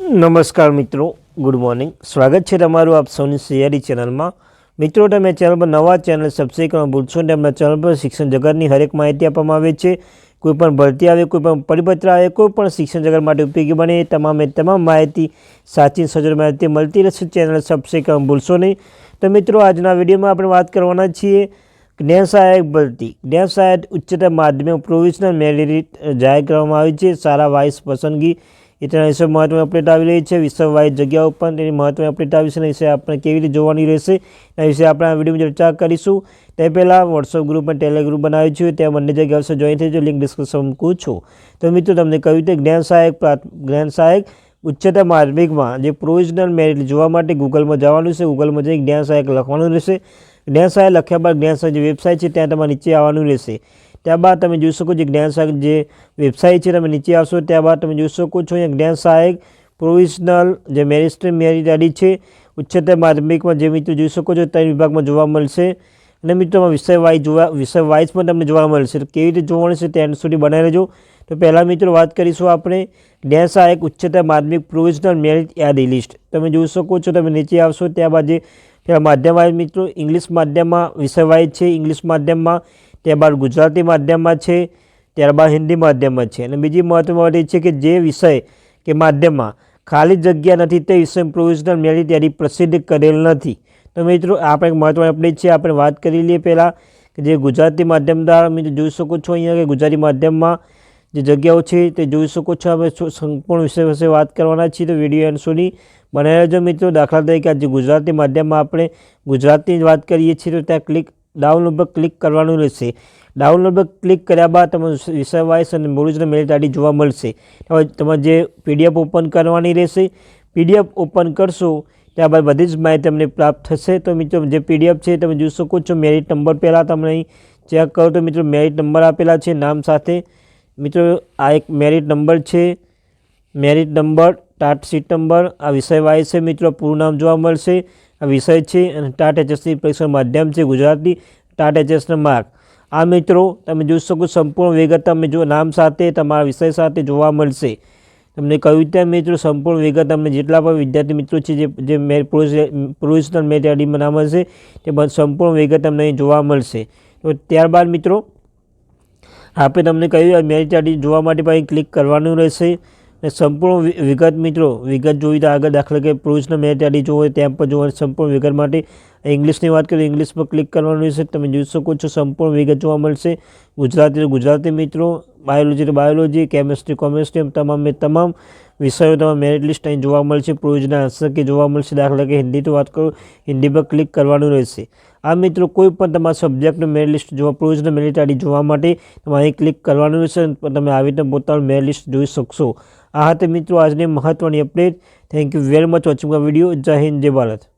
નમસ્કાર મિત્રો, good morning. સ્વાગત છે તમારું આપ સૌની સિયારી ચેનલમાં. મિત્રો, તમે ચેનલ પર નવા ચેનલ સબસ્ક્રાઈબ કરવા ભૂલશો ને તેમના ચેનલ પર શિક્ષણ જગતની હરેક માહિતી આપવામાં આવે છે. કોઈ પણ ભરતી આવે, કોઈ પણ પરિપત્ર આવે, કોઈ પણ શિક્ષણ જગત માટે ઉપયોગી બને તમામે તમામ માહિતી, સાચી સજોડ માહિતી મળતી રહેશે. ચેનલ સબસ્ક્રાઈબ કરવા ભૂલશો નહીં. તો મિત્રો, આજના વિડીયોમાં આપણે વાત કરવાના છીએ જ્ઞાન સહાયક ભરતી. જ્ઞાન સહાયક ઉચ્ચતર માધ્યમિક પ્રોવિઝનલ મેરિટ જાહેર કરવામાં આવી છે. સારા વાઇસ પસંદગી તેના વિશે મહત્વની અપડેટ આવી રહી છે. વિશ્વ જગ્યા જગ્યાઓ પર તેની મહત્વની અપડેટ આવી છે. એના વિશે આપણે કેવી રીતે જોવાની રહેશે? એના વિશે આપણે આ વિડીયોમાં ચર્ચા કરીશું. તે પહેલાં વોટ્સઅપ ગ્રુપ અને ટેલિગ્રુપ બનાવ્યું છે. ત્યાં બંને જગ્યા વિશે જોઈન થઈ લિંક ડિસ્ક્રિપ્શન મૂકું છું. તો મિત્રો, તમને કહ્યું તે જ્ઞાન સહાયક જ્ઞાન સહાયક ઉચ્ચતર માધ્યમિકમાં જે પ્રોવિઝનલ મેરિટ જોવા માટે ગૂગલમાં જવાનું છે ગૂગલમાં જઈ જ્ઞાન સહાયક લખવાનું રહેશે. જ્ઞાન સહાય લખ્યા બાદ જ્ઞાન સહાય જે વેબસાઇટ છે, ત્યાં તમારે નીચે આવવાનું રહેશે. ત્યારબાદ તમે જોઈ શકો છો જ્ઞાન સહાયક જે વેબસાઇટ છે, તમે નીચે આવશો, ત્યારબાદ તમે જોઈ શકો છો અહીંયા જ્ઞાન સહાયક પ્રોવિઝનલ જે મેરિટ મેરિટ આડી છે, ઉચ્ચતર માધ્યમિકમાં જે મિત્રો જોઈ શકો છો, ત્રણ વિભાગમાં જોવા મળશે. અને મિત્રોમાં વિષય વાઇઝ જોવા, વિષય વાઇઝ પણ તમને જોવા મળશે. કેવી રીતે જોવા મળશે ત્યાં સુધી બનાવી લેજો. તો પહેલાં મિત્રો વાત કરીશું આપણે જ્ઞાન સહાયક ઉચ્ચતર માધ્યમિક પ્રોવિઝનલ મેરિટ યાદી લિસ્ટ તમે જોઈ શકો છો, તમે નીચે આવશો, ત્યારબાદ જે માધ્યમ મિત્રો, ઇંગ્લિશ માધ્યમમાં વિષય વાઇઝ છે, ઇંગ્લિશ માધ્યમમાં ત્યારબાદ ગુજરાતી માધ્યમમાં છે, ત્યારબાદ હિન્દી માધ્યમમાં છે. અને બીજી મહત્વની વાત એ છે કે જે વિષય કે માધ્યમમાં ખાલી જગ્યા નથી તે વિષય પ્રોવિઝનલ મેળવી ત્યારે પ્રસિદ્ધ કરેલ નથી. તો મિત્રો આપણે એક મહત્ત્વની અપડેટ છે. આપણે વાત કરી લઈએ પહેલાં કે જે ગુજરાતી માધ્યમ દ્વારા મિત્રો જોઈ શકો છો અહીંયા કે ગુજરાતી માધ્યમમાં જે જગ્યાઓ છે તે જોઈ શકો છો. અમે સંપૂર્ણ વિષય વિશે વાત કરવાના છીએ તો વીડિયો એન્ડ સુધી બનાવી રહેજો મિત્રો. દાખલા તરીકે આજે ગુજરાતી માધ્યમમાં આપણે ગુજરાતની વાત કરીએ છીએ તો ત્યાં ક્લિક ડાઉનલોડ પર ક્લિક કરવાનું રહેશે. ડાઉનલોડ પર ક્લિક કર્યા બાદ તમે વિષય વાઇસ અને ઓરિજિનલ મેરિટ આઈડી જોવા મળશે. તમારે જે પીડીએફ ઓપન કરવાની રહેશે. પીડીએફ ઓપન કરશો, ત્યારબાદ બધી જ માહિતી તમને પ્રાપ્ત થશે. તો મિત્રો, જે પીડીએફ છે, તમે જોઈ શકો છો મેરિટ નંબર પહેલાં તમને ચેક કરો. તો મિત્રો મેરિટ નંબર આપેલા છે, નામ સાથે. મિત્રો, આ એક મેરિટ નંબર છે. Merit number TAT seat number આ વિષય વાઇઝ છે, મિત્રો, પૂરું નામ જોવા મળશે. આ વિષય છે અને ટાટ એચએસની પરીક્ષાનું માધ્યમ છે ગુજરાતી ટાટ એચએસના માર્ક. આ મિત્રો, તમે જોઈ શકો સંપૂર્ણ વિગત તમે જો નામ સાથે, તમારા વિષય સાથે જોવા મળશે. તમને કહ્યું ત્યાં મિત્રો સંપૂર્ણ વિગત તમને જેટલા પણ વિદ્યાર્થી મિત્રો છે, જે જે મે પ્રોવિઝનલ મેરિટ આઈડીમાં નામ હશે, તે સંપૂર્ણ વિગત તમને અહીં જોવા મળશે. તો ત્યારબાદ મિત્રો, આપણે તમને કહ્યું મેરિટ આઈડી જોવા માટે પણ ક્લિક કરવાનું રહેશે. અને સંપૂર્ણ વિગત મિત્રો, વિગત જોઈ તો આગળ દાખલા કે પ્રોવિઝનલ મેરિટ આઈડી જોવો હોય ત્યાં પણ જોવાની સંપૂર્ણ વિગત માટે ઇંગ્લિશની વાત કરીએ, ઇંગ્લિશ પર ક્લિક કરવાનું રહેશે તમે જોઈ શકો છો સંપૂર્ણ વિગત જોવા મળશે. ગુજરાતી ગુજરાતી મિત્રો બાયોલોજી તો બાયોલોજી, કેમેસ્ટ્રી, કોમેસ્ટ્રી, એમ તમામે તમામ વિષયો તમારે મેરિટ લિસ્ટ અહીં જોવા મળશે પ્રોવિઝનલ આન્સર કે જોવા મળશે, દાખલા કે હિન્દી તો વાત કરું, હિન્દી પર ક્લિક કરવાનું રહેશે. આ મિત્રો કોઈ પણ તમારા સબ્જેક્ટનું મેરિટ લિસ્ટ જોવા પ્રોવિઝનલ મેરિટ આડી જોવા માટે તમારે અહીં ક્લિક કરવાનું રહેશે તમે આવી રીતે પોતાનું મેરિટ લિસ્ટ જોઈ શકશો. આ હતી મિત્રો આજની મહત્ત્વની update thank you very much watching video Jai Hind, Jai Bharat.